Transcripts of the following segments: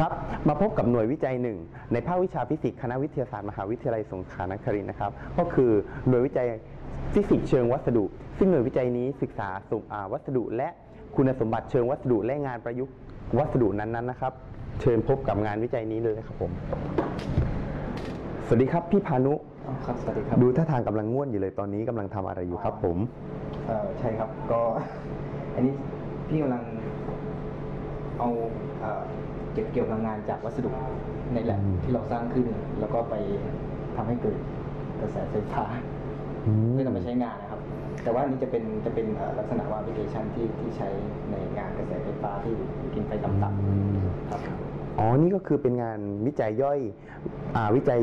ครับมาพบกับหน่วยวิจัยหนึ่งในภาควิชาฟิสิกส์คณะวิทยาศาสตร์มหาวิทยาลัยสงขลานครินทร์นะครับ ก็คือหน่วยวิจัยฟิสิกส์เชิงวัสดุ ซึ่งหน่วยวิจัยนี้ศึกษาสมอ่าวัสดุและคุณสมบัติเชิงวัสดุและงานประยุกต์วัสดุนั้นๆนะครับ เชิญพบกับงานวิจัยนี้เลยนะครับผม สวัสดีครับพี่พานุอ๋อครับสวัสดีครับดูท่าทางกำลังง่วนอยู่เลยตอนนี้กำลังทำอะไรอยู่ครับผมเอ่อใช่ครับก็อันนี้พี่กำลัง เอาเอ่อเก็บเกี่ยวพลังงานจากวัสดุในแลบอืมที่เราสร้างขึ้น แล้วก็ไปทำให้เกิดกระแสไฟฟ้าอืมเพื่อนำมาใช้งานนะครับ แต่ว่าอันนี้จะเป็นจะเป็นเอ่อลักษณะว่าแอปพลิเคชันที่ที่ใช้ในงานกระแสไฟฟ้าที่กินไฟต่ำอืมๆครับ อ๋อ นี่ก็คือเป็นงานวิจัยย่อยอาวิจัย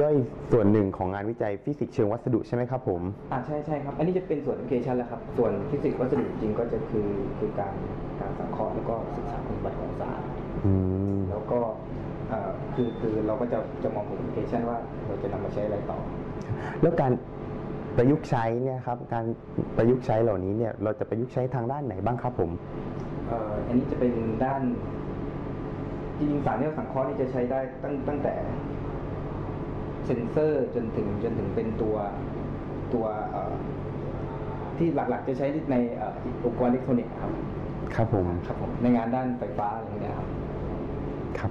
ย่อยส่วนหนึ่งของงานวิจัยฟิสิกส์เชิงวัสดุใช่ไหมครับผม อ่าใช่ใช่ครับ อันนี้จะเป็นส่วนแอปพลิเคชันแล้วครับ ส่วนฟิสิกส์วัสดุจริงๆก็จะคือคือการการสังเคราะห์แล้วก็ศึกษาคุณสมบัติของสารอืมแล้วก็เอ่อคือคือเราก็จะจะมองถึงแอปพลิเคชันว่าเราจะนำมาใช้อะไรต่อ แล้วการประยุกต์ใช้เนี่ยครับการประยุกต์ใช้เหล่านี้เนี่ยเราจะประยุกต์ใช้ทางด้านไหนบ้างครับผมเอ่ออันนี้จะเป็นด้าน จริงๆสารที่เราสังเคราะห์นี่จะใช้ได้ตั้งตั้งแต่เซนเซอร์จนถึงจนถึงเป็นตัวตัวเอ่อที่หลักๆ จะใช้ในเอ่ออุปกรณ์อิเล็กทรอนิกส์ครับ ครับผมครับผมในงานด้านไฟฟ้าอะไรอย่างเงี้ยครับ ครับ